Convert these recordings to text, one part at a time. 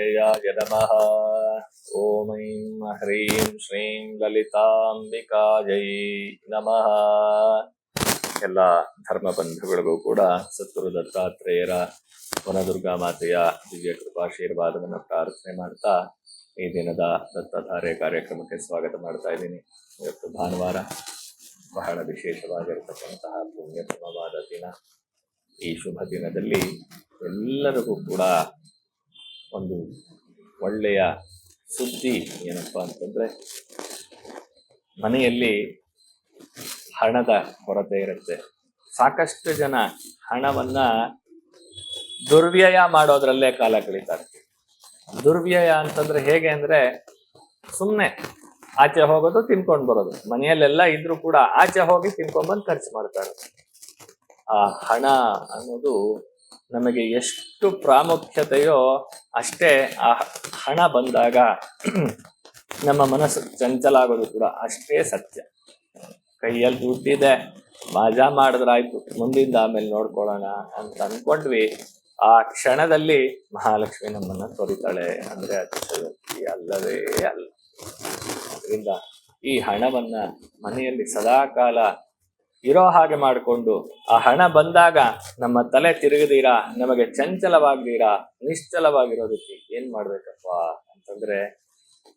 ನಮಃ ಓಂ ಐಂ ಹ್ರೀಂ ಶ್ರೀಂ ಲಲಿತಾಂಬಿಕಾಯೈ ನಮಃ ಎಲ್ಲ ಧರ್ಮ ಬಂಧುಗಳಿಗೂ ಕೂಡ ಸದ್ಗುರು ದತ್ತಾತ್ರೇಯರ ವನದುರ್ಗಾ ಮಾತೆಯ ದಿವ್ಯ ಕೃಪಾಶೀರ್ವಾದವನ್ನು ಪ್ರಾರ್ಥನೆ ಮಾಡ್ತಾ ಈ ದಿನದ ದತ್ತಧಾರೆ ಕಾರ್ಯಕ್ರಮಕ್ಕೆ ಸ್ವಾಗತ ಮಾಡ್ತಾ ಇದ್ದೀನಿ. ಇವತ್ತು ಭಾನುವಾರ ಬಹಳ ವಿಶೇಷವಾಗಿರತಕ್ಕಂತಹ ಪುಣ್ಯತಮವಾದ ದಿನ. ಈ ಶುಭ ದಿನದಲ್ಲಿ ಎಲ್ಲರಿಗೂ ಕೂಡ ಒಂದು ಒಳ್ಳೆಯ ಸುದ್ದಿ ಏನಪ್ಪ ಅಂತಂದ್ರೆ ಮನೆಯಲ್ಲಿ ಹಣದ ಕೊರತೆ ಇರುತ್ತೆ. ಸಾಕಷ್ಟು ಜನ ಹಣವನ್ನ ದುರ್ವ್ಯಯ ಮಾಡೋದ್ರಲ್ಲೇ ಕಾಲ ಕಳೀತಾರೆ. ದುರ್ವ್ಯಯ ಅಂತಂದ್ರೆ ಹೇಗೆ ಅಂದ್ರೆ ಸುಮ್ಮನೆ ಆಚೆ ಹೋಗೋದು, ತಿನ್ಕೊಂಡು ಬರೋದು. ಮನೆಯಲ್ಲೆಲ್ಲ ಇದ್ರೂ ಕೂಡ ಆಚೆ ಹೋಗಿ ತಿನ್ಕೊಂಡ್ಬಂದು ಖರ್ಚು ಮಾಡ್ತಾರೆ. ಆ ಹಣ ಅನ್ನೋದು ನಮಗೆ ಎಷ್ಟು ಪ್ರಾಮುಖ್ಯತೆಯೋ ಅಷ್ಟೇ ಆ ಹಣ ಬಂದಾಗ ನಮ್ಮ ಮನಸ್ಸು ಚಂಚಲ ಆಗೋದು ಕೂಡ ಅಷ್ಟೇ ಸತ್ಯ. ಕೈಯಲ್ಲಿ ದುಡ್ಡಿದೆ, ಮಜಾ ಮಾಡಿದ್ರಾಯ್ತು, ಮುಂದಿಂದ ಆಮೇಲೆ ನೋಡ್ಕೊಳ್ಳೋಣ ಅಂತ ಅನ್ಕೊಂಡ್ವಿ. ಆ ಕ್ಷಣದಲ್ಲಿ ಮಹಾಲಕ್ಷ್ಮಿ ನಮ್ಮನ್ನ ತೊರಿತಾಳೆ ಅಂದ್ರೆ ಅತಿಶಯೋಕ್ತಿ ಅಲ್ಲವೇ ಅಲ್ಲ. ಅದರಿಂದ ಈ ಹಣವನ್ನ ಮನೆಯಲ್ಲಿ ಸದಾಕಾಲ ಇರೋ ಹಾಗೆ ಮಾಡಿಕೊಂಡು ಆ ಹಣ ಬಂದಾಗ ನಮ್ಮ ತಲೆ ತಿರುಗದಿರಾ, ನಮಗೆ ಚಂಚಲವಾಗ್ದೀರಾ, ನಿಶ್ಚಲವಾಗಿರೋದಕ್ಕೆ ಏನ್ ಮಾಡ್ಬೇಕಪ್ಪ ಅಂತಂದ್ರೆ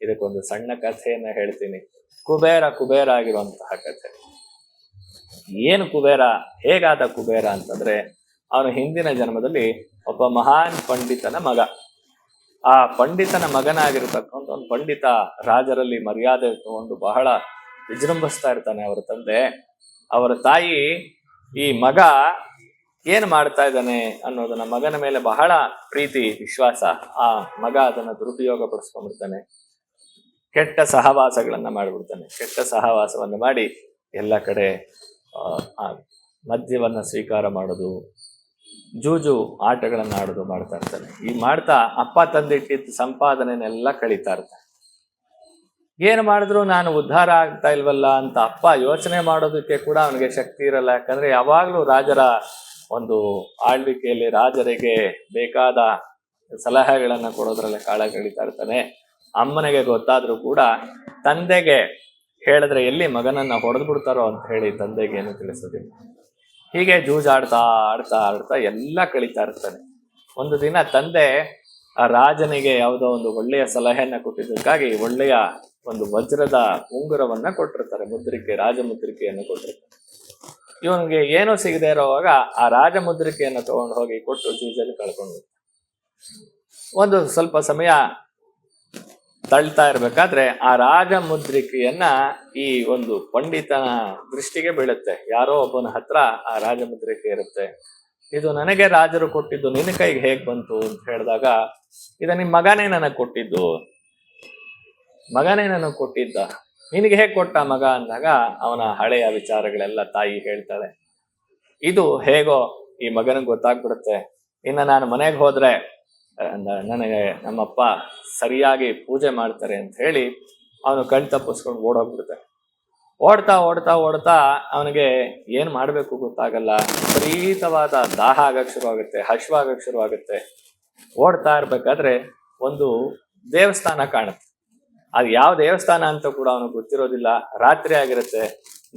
ಇದಕ್ಕೊಂದು ಸಣ್ಣ ಕಥೆಯನ್ನ ಹೇಳ್ತೀನಿ. ಕುಬೇರ ಕುಬೇರ ಆಗಿರುವಂತಹ ಕಥೆ. ಏನು ಕುಬೇರ, ಹೇಗಾದ ಕುಬೇರ ಅಂತಂದ್ರೆ ಅವನು ಹಿಂದಿನ ಜನ್ಮದಲ್ಲಿ ಒಬ್ಬ ಮಹಾನ್ ಪಂಡಿತನ ಮಗ. ಆ ಪಂಡಿತನ ಮಗನಾಗಿರ್ತಕ್ಕಂಥ ಒಂದು ಪಂಡಿತ ರಾಜರಲ್ಲಿ ಮರ್ಯಾದೆ ತಗೊಂಡು ಬಹಳ ವಿಜೃಂಭಿಸ್ತಾ ಇರ್ತಾನೆ. ಅವರ ತಂದೆ ಅವರ ತಾಯಿ ಈ ಮಗ ಏನು ಮಾಡ್ತಾ ಇದ್ದಾನೆ ಅನ್ನೋದನ್ನ ಮಗನ ಮೇಲೆ ಬಹಳ ಪ್ರೀತಿ, ವಿಶ್ವಾಸ ಆ ಮಗ ಅದನ್ನ ದುರುಪಯೋಗ ಪಡಿಸ್ಕೊಂಡ್ಬಿಡ್ತಾನೆ ಕೆಟ್ಟ ಸಹವಾಸಗಳನ್ನ ಮಾಡಿಬಿಡ್ತಾನೆ. ಕೆಟ್ಟ ಸಹವಾಸವನ್ನು ಮಾಡಿ ಎಲ್ಲ ಕಡೆ ಮದ್ಯವನ್ನ ಸ್ವೀಕಾರ ಮಾಡೋದು, ಜೂಜು ಆಟಗಳನ್ನ ಆಡೋದು ಮಾಡ್ತಾ ಇರ್ತಾನೆ. ಈ ಮಾಡ್ತಾ ಅಪ್ಪ ತಂದಿಟ್ಟಿದ್ದ ಸಂಪಾದನೆನೆಲ್ಲ ಕಳೀತಾ ಇರ್ತಾನೆ. ಏನು ಮಾಡಿದ್ರು? ನಾನು ಉದ್ಧಾರ ಆಗ್ತಾ ಇಲ್ವಲ್ಲ ಅಂತ ಅಪ್ಪ ಯೋಚನೆ ಮಾಡೋದಕ್ಕೆ ಕೂಡ ಅವನಿಗೆ ಶಕ್ತಿ ಇರಲ್ಲ. ಯಾಕಂದ್ರೆ ಯಾವಾಗಲೂ ರಾಜರ ಒಂದು ಆಳ್ವಿಕೆಯಲ್ಲಿ ರಾಜರಿಗೆ ಬೇಕಾದ ಸಲಹೆಗಳನ್ನು ಕೊಡೋದ್ರಲ್ಲಿ ಕಾಳ ಕಳೀತಾ ಇರ್ತಾನೆ. ಅಮ್ಮನಿಗೆ ಗೊತ್ತಾದ್ರೂ ಕೂಡ ತಂದೆಗೆ ಹೇಳಿದ್ರೆ ಎಲ್ಲಿ ಮಗನನ್ನ ಹೊಡೆದು ಬಿಡ್ತಾರೋ ಅಂತ ಹೇಳಿ ತಂದೆಗೆ ಏನು ತಿಳಿಸೋದಿಲ್ಲ. ಹೀಗೆ ಜೂಜಾಡ್ತಾ ಆಡ್ತಾ ಆಡ್ತಾ ಎಲ್ಲ ಕಳೀತಾ ಇರ್ತಾನೆ. ಒಂದು ದಿನ ತಂದೆ ಆ ರಾಜನಿಗೆ ಯಾವುದೋ ಒಂದು ಒಳ್ಳೆಯ ಸಲಹೆಯನ್ನು ಕೊಟ್ಟಿದ್ದಕ್ಕಾಗಿ ಒಳ್ಳೆಯ ಒಂದು ವಜ್ರದ ಉಂಗುರವನ್ನ ಕೊಟ್ಟಿರ್ತಾರೆ, ಮುದ್ರಿಕೆ, ರಾಜಮುದ್ರಿಕೆಯನ್ನು ಕೊಟ್ಟಿರ್ತಾರೆ. ಇವನಿಗೆ ಏನೂ ಸಿಗದೆ ಇರೋವಾಗ ಆ ರಾಜಮುದ್ರಿಕೆಯನ್ನು ತಗೊಂಡು ಹೋಗಿ ಕೊಟ್ಟು ಜೂಜಲ್ಲಿ ಕಳ್ಕೊಂಡು. ಒಂದು ಸ್ವಲ್ಪ ಸಮಯ ತಳ್ತಾ ಇರಬೇಕಾದ್ರೆ ಆ ರಾಜಮುದ್ರಿಕೆಯನ್ನ ಈ ಒಂದು ಪಂಡಿತನ ದೃಷ್ಟಿಗೆ ಬೀಳುತ್ತೆ. ಯಾರೋ ಒಬ್ಬನ ಹತ್ರ ಆ ರಾಜಮುದ್ರಿಕೆ ಇರುತ್ತೆ. ಇದು ನನಗೆ ರಾಜರು ಕೊಟ್ಟಿದ್ದು ನಿನ್ನ ಕೈಗೆ ಹೇಗೆ ಬಂತು ಅಂತ ಹೇಳಿದಾಗ, ಇದ ನಿಮ್ಮ ಮಗನೇ ನನಗೆ ಕೊಟ್ಟಿದ್ದು. ಮಗನೇ ನನಗೆ ಕೊಟ್ಟಿದ್ದ. ನಿನಗೆ ಹೇಗೆ ಕೊಟ್ಟ ಮಗ ಅಂದಾಗ ಅವನ ಹಳೆಯ ವಿಚಾರಗಳೆಲ್ಲ ತಾಯಿ ಹೇಳ್ತಾಳೆ. ಇದು ಹೇಗೋ ಈ ಮಗನಿಗೆ ಗೊತ್ತಾಗ್ಬಿಡುತ್ತೆ. ಇನ್ನು ನಾನು ಮನೆಗೆ ಹೋದ್ರೆ ನನಗೆ ನಮ್ಮಪ್ಪ ಸರಿಯಾಗಿ ಪೂಜೆ ಮಾಡ್ತಾರೆ ಅಂತ ಹೇಳಿ ಅವನು ಕಣ್ ತಪ್ಪಿಸ್ಕೊಂಡು ಓಡೋಗ್ಬಿಡುತ್ತೆ. ಓಡ್ತಾ ಓಡ್ತಾ ಓಡ್ತಾ ಅವನಿಗೆ ಏನು ಮಾಡಬೇಕು ಗೊತ್ತಾಗಲ್ಲ. ವಿಪರೀತವಾದ ದಾಹ ಆಗಕ್ ಶುರುವಾಗುತ್ತೆ ಹಶ್ವಾಗಕ್ಕೆ ಶುರುವಾಗುತ್ತೆ. ಓಡ್ತಾ ಇರ್ಬೇಕಾದ್ರೆ ಒಂದು ದೇವಸ್ಥಾನ ಕಾಣುತ್ತೆ. ಅದು ಯಾವ ದೇವಸ್ಥಾನ ಅಂತ ಕೂಡ ಅವನು ಗೊತ್ತಿರೋದಿಲ್ಲ. ರಾತ್ರಿ ಆಗಿರುತ್ತೆ,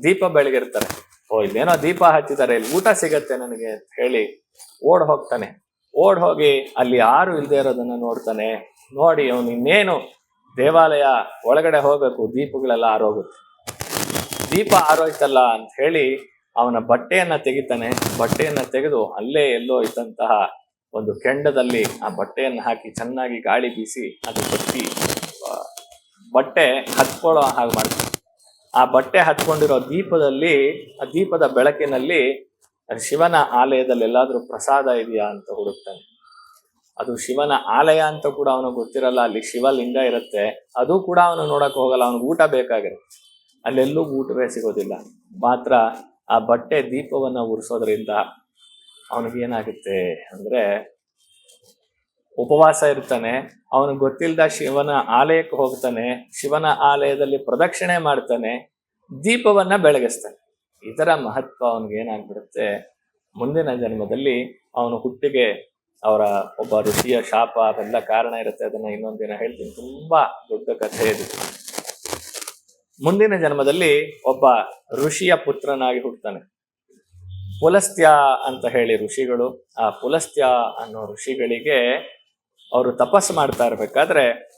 ದೀಪ ಬೆಳಗಿರ್ತಾರೆ ಓ, ಇಲ್ಲೇನೋ ದೀಪ ಹಚ್ಚಿದ್ದಾರೆ, ಇಲ್ಲಿ ಊಟ ಸಿಗತ್ತೆ ನನಗೆ ಅಂತ ಹೇಳಿ ಓಡ್ ಹೋಗ್ತಾನೆ. ಓಡ್ ಹೋಗಿ ಅಲ್ಲಿ ಯಾರು ಇಲ್ಲದೆ ಇರೋದನ್ನ ನೋಡ್ತಾನೆ. ನೋಡಿ ಅವನು ಇನ್ನೇನು ದೇವಾಲಯ ಒಳಗಡೆ ಹೋಗಬೇಕು, ದೀಪಗಳೆಲ್ಲ ಆರೋಗುತ್ತೆ. ದೀಪ ಆರೋಯ್ತಲ್ಲ ಅಂತ ಹೇಳಿ ಅವನ ಬಟ್ಟೆಯನ್ನ ತೆಗಿತಾನೆ. ಬಟ್ಟೆಯನ್ನ ತೆಗೆದು ಅಲ್ಲೇ ಎಲ್ಲೋ ಇದ್ದಂತಹ ಒಂದು ಕೆಂಡದಲ್ಲಿ ಆ ಬಟ್ಟೆಯನ್ನು ಹಾಕಿ ಚೆನ್ನಾಗಿ ಗಾಳಿ ಬೀಸಿ ಅದು ಬತ್ತಿ ಬಟ್ಟೆ ಹತ್ಕೊಳ್ಳೋ ಹಾಗೆ ಮಾಡ್ತಾನೆ ಆ ಬಟ್ಟೆ ಹತ್ಕೊಂಡಿರೋ ದೀಪದಲ್ಲಿ, ಆ ದೀಪದ ಬೆಳಕಿನಲ್ಲಿ ಶಿವನ ಆಲಯದಲ್ಲಿ ಎಲ್ಲಾದ್ರೂ ಪ್ರಸಾದ ಇದೆಯಾ ಅಂತ ಹುಡುಕ್ತಾನೆ. ಅದು ಶಿವನ ಆಲಯ ಅಂತ ಕೂಡ ಅವನಿಗೆ ಗೊತ್ತಿರಲ್ಲ, ಅಲ್ಲಿ ಶಿವಲಿಂಗ ಇರುತ್ತೆ. ಅದು ಕೂಡ ಅವನು ನೋಡಕ್ ಹೋಗಲ್ಲ, ಅವನಿಗೆ ಊಟ ಬೇಕಾಗಿರುತ್ತೆ. ಅಲ್ಲೆಲ್ಲೂ ಊಟವೇ ಸಿಗೋದಿಲ್ಲ. ಮಾತ್ರ ಆ ಬಟ್ಟೆ ದೀಪವನ್ನ ಉರಿಸೋದ್ರಿಂದ ಅವನಿಗೆ ಏನಾಗುತ್ತೆ ಅಂದ್ರೆ ಉಪವಾಸ ಇರ್ತಾನೆ ಅವನು ಗೊತ್ತಿಲ್ಲದ ಶಿವನ ಆಲಯಕ್ಕೆ ಹೋಗ್ತಾನೆ, ಶಿವನ ಆಲಯದಲ್ಲಿ ಪ್ರದಕ್ಷಿಣೆ ಮಾಡ್ತಾನೆ, ದೀಪವನ್ನ ಬೆಳಗಿಸ್ತಾನೆ. ಇದರ ಮಹತ್ವ ಅವನಿಗೆ ಏನಾಗ್ಬಿಡುತ್ತೆ? ಮುಂದಿನ ಜನ್ಮದಲ್ಲಿ ಅವನು ಹುಟ್ಟಿಗೆ ಅವರ ಒಬ್ಬ ಋಷಿಯ ಶಾಪ, ಅದೆಲ್ಲ ಕಾರಣ ಇರುತ್ತೆ. ಅದನ್ನ ಇನ್ನೊಂದು ದಿನ ಹೇಳ್ತೀನಿ. ತುಂಬಾ ದೊಡ್ಡ ಕಥೆ ಇದು. ಮುಂದಿನ ಜನ್ಮದಲ್ಲಿ ಒಬ್ಬ ಋಷಿಯ ಪುತ್ರನಾಗಿ ಹುಟ್ಟುತ್ತಾನೆ ಪುಲಸ್ತ್ಯ ಅಂತ ಹೇಳಿ ಋಷಿಗಳು. ಆ ಪುಲಸ್ತ್ಯ ಅನ್ನೋ ಋಷಿಗಳಿಗೆ ಅವರು ತಪಸ್ಸು ಮಾಡ್ತಾ ಇರ್ಬೇಕಾದ್ರೆ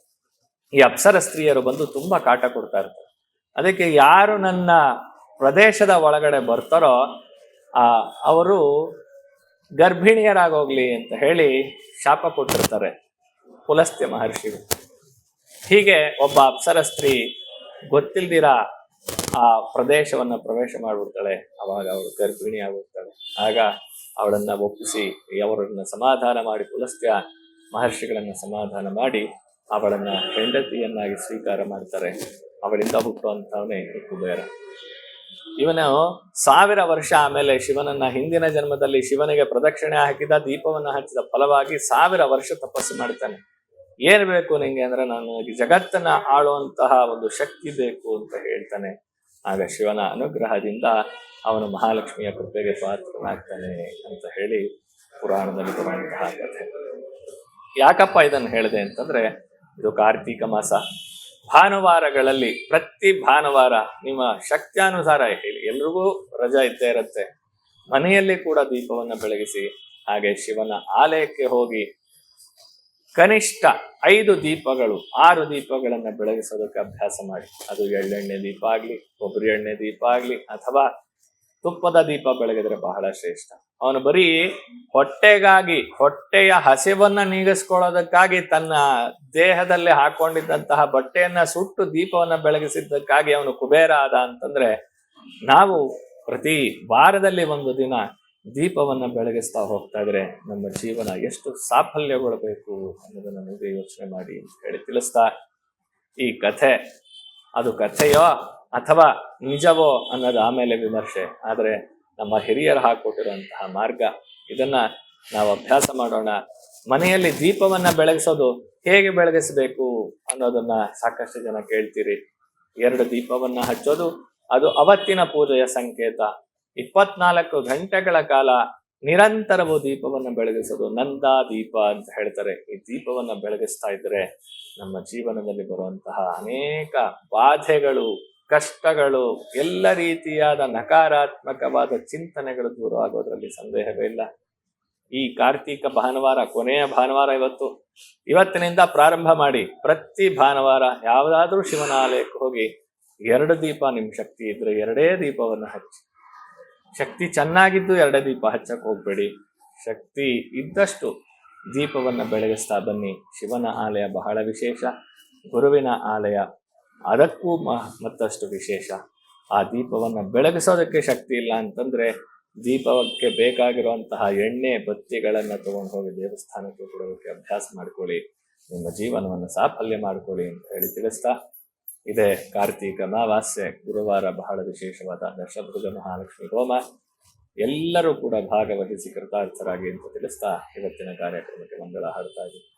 ಈ ಅಪ್ಸರ ಸ್ತ್ರೀಯರು ಬಂದು ತುಂಬಾ ಕಾಟ ಕೊಡ್ತಾ ಇರ್ತಾರೆ. ಅದಕ್ಕೆ ಯಾರು ನನ್ನ ಪ್ರದೇಶದ ಒಳಗಡೆ ಬರ್ತಾರೋ, ಆ, ಅವರು ಗರ್ಭಿಣಿಯರಾಗೋಗ್ಲಿ ಅಂತ ಹೇಳಿ ಶಾಪ ಕೊಟ್ಟಿರ್ತಾರೆ ಪುಲಸ್ತ್ಯ ಮಹರ್ಷಿಗಳು. ಹೀಗೆ ಒಬ್ಬ ಅಪ್ಸರ ಸ್ತ್ರೀ ಗೊತ್ತಿಲ್ದಿರ ಆ ಪ್ರದೇಶವನ್ನ ಪ್ರವೇಶ ಮಾಡ್ಬಿಡ್ತಾಳೆ. ಅವಾಗ ಅವಳು ಗರ್ಭಿಣಿ ಆಗ್ಬಿಡ್ತಾಳೆ ಆಗ ಅವಳನ್ನ ಒಪ್ಪಿಸಿ, ಅವರನ್ನ ಸಮಾಧಾನ ಮಾಡಿ ಪುಲಸ್ತ್ಯ ಮಹರ್ಷಿಗಳನ್ನ ಸಮಾಧಾನ ಮಾಡಿ ಅವಳನ್ನ ಹೆಂಡತಿಯನ್ನಾಗಿ ಸ್ವೀಕಾರ ಮಾಡ್ತಾರೆ. ಅವಳಿಂದ ಹುಟ್ಟುವಂಥವನೇ ಕುಬೇರ ಇವನು ಸಾವಿರ ವರ್ಷ ಆಮೇಲೆ ಶಿವನನ್ನ ಹಿಂದಿನ ಜನ್ಮದಲ್ಲಿ ಶಿವನಿಗೆ ಪ್ರದಕ್ಷಿಣೆ ಹಾಕಿದ, ದೀಪವನ್ನ ಹಚ್ಚಿದ ಫಲವಾಗಿ ಸಾವಿರ ವರ್ಷ ತಪಸ್ಸು ಮಾಡ್ತಾನೆ. ಏನು ಬೇಕು ನಿಂಗೆ ಅಂದ್ರೆ ನಾನು ಜಗತ್ತನ್ನ ಆಳುವಂತಹ ಒಂದು ಶಕ್ತಿ ಬೇಕು ಅಂತ ಹೇಳ್ತಾನೆ. ಆಗ ಶಿವನ ಅನುಗ್ರಹದಿಂದ ಅವನು ಮಹಾಲಕ್ಷ್ಮಿಯ ಕೃಪೆಗೆ ಪಾತ್ರನಾಗ್ತಾನೆ ಅಂತ ಹೇಳಿ ಪುರಾಣದಲ್ಲಿ ಬರುವಂತಹ ಕಥೆ. ಯಾಕಪ್ಪ ಇದನ್ನು ಹೇಳಿದೆ ಅಂತಂದ್ರೆ, ಇದು ಕಾರ್ತೀಕ ಮಾಸ. ಭಾನುವಾರಗಳಲ್ಲಿ, ಪ್ರತಿ ಭಾನುವಾರ ನಿಮ್ಮ ಶಕ್ತಿಯಾನುಸಾರ ಹೇಳಿ, ಎಲ್ರಿಗೂ ರಜಾ ಇದ್ದೇ ಇರುತ್ತೆ. ಮನೆಯಲ್ಲಿ ಕೂಡ ದೀಪವನ್ನು ಬೆಳಗಿಸಿ, ಹಾಗೆ ಶಿವನ ಆಲಯಕ್ಕೆ ಹೋಗಿ, ಕನಿಷ್ಠ ಐದು ದೀಪಗಳು, ಆರು ದೀಪಗಳನ್ನು ಬೆಳಗಿಸೋದಕ್ಕೆ ಅಭ್ಯಾಸ ಮಾಡಿ. ಅದು ಎಳ್ಳೆಣ್ಣೆ ದೀಪ ಆಗಲಿ, ಕೊಬ್ಬರಿ ಎಣ್ಣೆ ದೀಪ ಆಗಲಿ, ಅಥವಾ ತುಪ್ಪದ ದೀಪ ಬೆಳಗಿದ್ರೆ ಬಹಳ ಶ್ರೇಷ್ಠ. ಅವನು ಬರೀ ಹೊಟ್ಟೆಗಾಗಿ, ಹೊಟ್ಟೆಯ ಹಸಿವನ್ನ ನೀಗಿಸ್ಕೊಳ್ಳೋದಕ್ಕಾಗಿ ತನ್ನ ದೇಹದಲ್ಲಿ ಹಾಕೊಂಡಿದ್ದಂತಹ ಬಟ್ಟೆಯನ್ನ ಸುಟ್ಟು ದೀಪವನ್ನ ಬೆಳಗಿಸಿದ್ದಕ್ಕಾಗಿ ಅವನು ಕುಬೇರ ಆದ ಅಂತಂದ್ರೆ, ನಾವು ಪ್ರತಿ ವಾರದಲ್ಲಿ ಒಂದು ದಿನ ದೀಪವನ್ನ ಬೆಳಗಿಸ್ತಾ ಹೋಗ್ತಾ ಇದ್ರೆ ನಮ್ಮ ಜೀವನ ಎಷ್ಟು ಸಾಫಲ್ಯಗೊಳ್ಬೇಕು ಅನ್ನೋದನ್ನ ನಮಗೆ ಯೋಚನೆ ಮಾಡಿ ಹೇಳಿ ತಿಳಿಸ್ತಾ ಈ ಕಥೆ. ಅದು ಕಥೆಯೋ ಅಥವಾ ನಿಜವೋ ಅನ್ನೋದು ಆಮೇಲೆ ವಿಮರ್ಶೆ. ಆದರೆ ನಮ್ಮ ಹಿರಿಯರು ಹಾಕೊಟ್ಟಿರುವಂತಹ ಮಾರ್ಗ. ಇದನ್ನ ನಾವು ಅಭ್ಯಾಸ ಮಾಡೋಣ. ಮನೆಯಲ್ಲಿ ದೀಪವನ್ನ ಬೆಳಗಿಸೋದು ಹೇಗೆ ಬೆಳಗಿಸಬೇಕು ಅನ್ನೋದನ್ನ ಸಾಕಷ್ಟು ಜನ ಕೇಳ್ತೀರಿ. ಎರಡು ದೀಪವನ್ನ ಹಚ್ಚೋದು, ಅದು ಅವತ್ತಿನ ಪೂಜೆಯ ಸಂಕೇತ. ಇಪ್ಪತ್ನಾಲ್ಕು ಗಂಟೆಗಳ ಕಾಲ ನಿರಂತರವು ದೀಪವನ್ನ ಬೆಳಗಿಸೋದು ನಂದ ದೀಪ ಅಂತ ಹೇಳ್ತಾರೆ. ಈ ದೀಪವನ್ನ ಬೆಳಗಿಸ್ತಾ ಇದ್ರೆ ನಮ್ಮ ಜೀವನದಲ್ಲಿ ಬರುವಂತಹ ಅನೇಕ ಬಾಧೆಗಳು ಕಷ್ಟಗಳು, ಎಲ್ಲ ರೀತಿಯಾದ ನಕಾರಾತ್ಮಕವಾದ ಚಿಂತನೆಗಳು ದೂರ ಆಗೋದ್ರಲ್ಲಿ ಸಂದೇಹವೇ ಇಲ್ಲ. ಈ ಕಾರ್ತೀಕ ಭಾನುವಾರ, ಕೊನೆಯ ಭಾನುವಾರ ಇವತ್ತು, ಇವತ್ತಿನಿಂದ ಪ್ರಾರಂಭ ಮಾಡಿ ಪ್ರತಿ ಭಾನುವಾರ ಯಾವುದಾದ್ರೂ ಶಿವನ ಆಲಯಕ್ಕೆ ಹೋಗಿ ಎರಡು ದೀಪ ನಿಮ್ಮ ಶಕ್ತಿ ಇದ್ರೆ ಎರಡೇ ದೀಪವನ್ನು ಹಚ್ಚಿ. ಶಕ್ತಿ ಚೆನ್ನಾಗಿದ್ದು ಎರಡೇ ದೀಪ ಹಚ್ಚಕ್ಕೆ ಹೋಗ್ಬೇಡಿ. ಶಕ್ತಿ ಇದ್ದಷ್ಟು ದೀಪವನ್ನು ಬೆಳಗಿಸ್ತಾ ಬನ್ನಿ. ಶಿವನ ಆಲಯ ಬಹಳ ವಿಶೇಷ. ಗುರುವಿನ ಆಲಯ ಅದಕ್ಕೂ ಮ- ಮತ್ತಷ್ಟು ವಿಶೇಷ. ಆ ದೀಪವನ್ನು ಬೆಳಗಿಸೋದಕ್ಕೆ ಶಕ್ತಿ ಇಲ್ಲ ಅಂತಂದರೆ ದೀಪಕ್ಕೆ ಬೇಕಾಗಿರುವಂತಹ ಎಣ್ಣೆ, ಬತ್ತಿಗಳನ್ನು ತಗೊಂಡು ಹೋಗಿ ದೇವಸ್ಥಾನಕ್ಕೆ ಕೊಡೋದಕ್ಕೆ ಅಭ್ಯಾಸ ಮಾಡಿಕೊಳ್ಳಿ. ನಿಮ್ಮ ಜೀವನವನ್ನು ಸಾಫಲ್ಯ ಮಾಡ್ಕೊಳ್ಳಿ ಅಂತ ಹೇಳಿ ತಿಳಿಸ್ತಾ ಇದೆ. ಕಾರ್ತೀಕ ಅಮಾವಾಸ್ಯೆ, ಗುರುವಾರ ಬಹಳ ವಿಶೇಷವಾದ ದಶಭುಜ ಮಹಾಲಕ್ಷ್ಮಿ ಹೋಮ. ಎಲ್ಲರೂ ಕೂಡ ಭಾಗವಹಿಸಿ ಕೃತಾರ್ಥರಾಗಿ ಅಂತ ತಿಳಿಸ್ತಾ ಇವತ್ತಿನ ಕಾರ್ಯಕ್ರಮಕ್ಕೆ ಮಂಗಳ ಹಾಡ್ತಾ ಇದ್ದೀವಿ